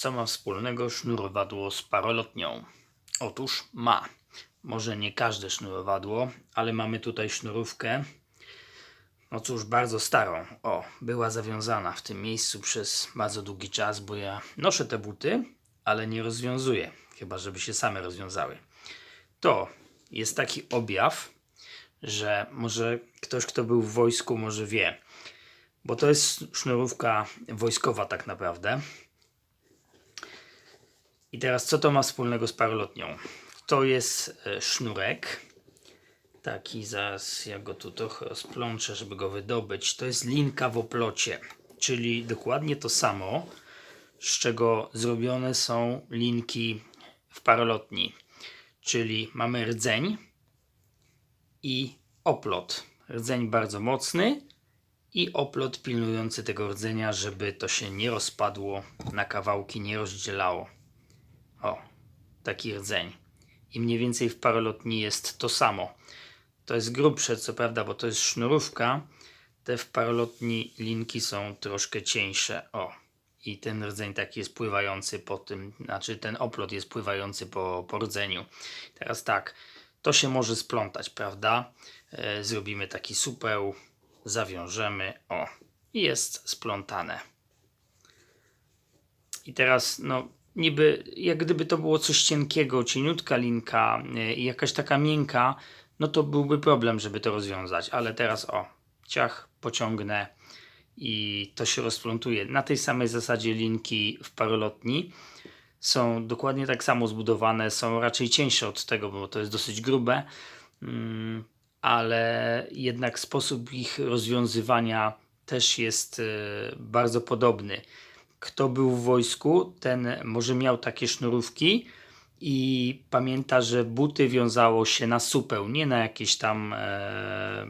Co ma wspólnego sznurowadło z parolotnią? Otóż ma. Może nie każde sznurowadło, ale mamy tutaj sznurówkę. No cóż, bardzo starą. O, była zawiązana w tym miejscu przez bardzo długi czas, bo ja noszę te buty, ale nie rozwiązuję. Chyba, żeby się same rozwiązały. To jest taki objaw, że może ktoś, kto był w wojsku, może wie. Bo to jest sznurówka wojskowa tak naprawdę. I teraz co to ma wspólnego z parolotnią? To jest e, sznurek. Taki zaraz ja go tu trochę rozplączę, żeby go wydobyć. To jest linka w oplocie, czyli dokładnie to samo, z czego zrobione są linki w parolotni. Czyli mamy rdzeń i oplot. Rdzeń bardzo mocny i oplot pilnujący tego rdzenia, żeby to się nie rozpadło na kawałki, nie rozdzielało. O, taki rdzeń. I mniej więcej w parolotni jest to samo. To jest grubsze, co prawda, bo to jest sznurówka. Te w parolotni linki są troszkę cieńsze. O, i ten rdzeń taki jest pływający po tym, znaczy ten oplot jest pływający po, po rdzeniu. Teraz tak, to się może splątać, prawda? E, zrobimy taki supeł, zawiążemy, o, jest splątane. I teraz, no, niby jak gdyby to było coś cienkiego, cieniutka linka e, i jakaś taka miękka, no to byłby problem, żeby to rozwiązać. Ale teraz, o, ciach, pociągnę i to się rozplątuje. Na tej samej zasadzie linki w parolotni są dokładnie tak samo zbudowane, są raczej cieńsze od tego, bo to jest dosyć grube, mm, ale jednak sposób ich rozwiązywania też jest e, bardzo podobny. Kto był w wojsku, ten może miał takie sznurówki i pamięta, że buty wiązało się na supeł, nie na jakieś tam e,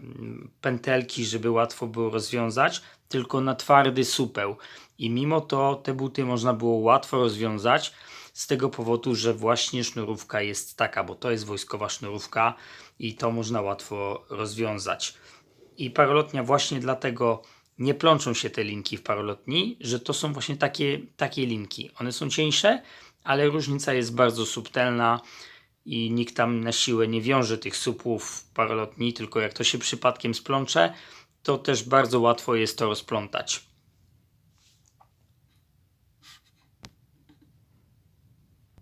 pętelki, żeby łatwo było rozwiązać, tylko na twardy supeł. I mimo to te buty można było łatwo rozwiązać z tego powodu, że właśnie sznurówka jest taka, bo to jest wojskowa sznurówka i to można łatwo rozwiązać. I parolotnia właśnie dlatego nie plączą się te linki w parolotni, że to są właśnie takie, takie linki. One są cieńsze, ale różnica jest bardzo subtelna i nikt tam na siłę nie wiąże tych supłów parolotni, tylko jak to się przypadkiem splącze, to też bardzo łatwo jest to rozplątać.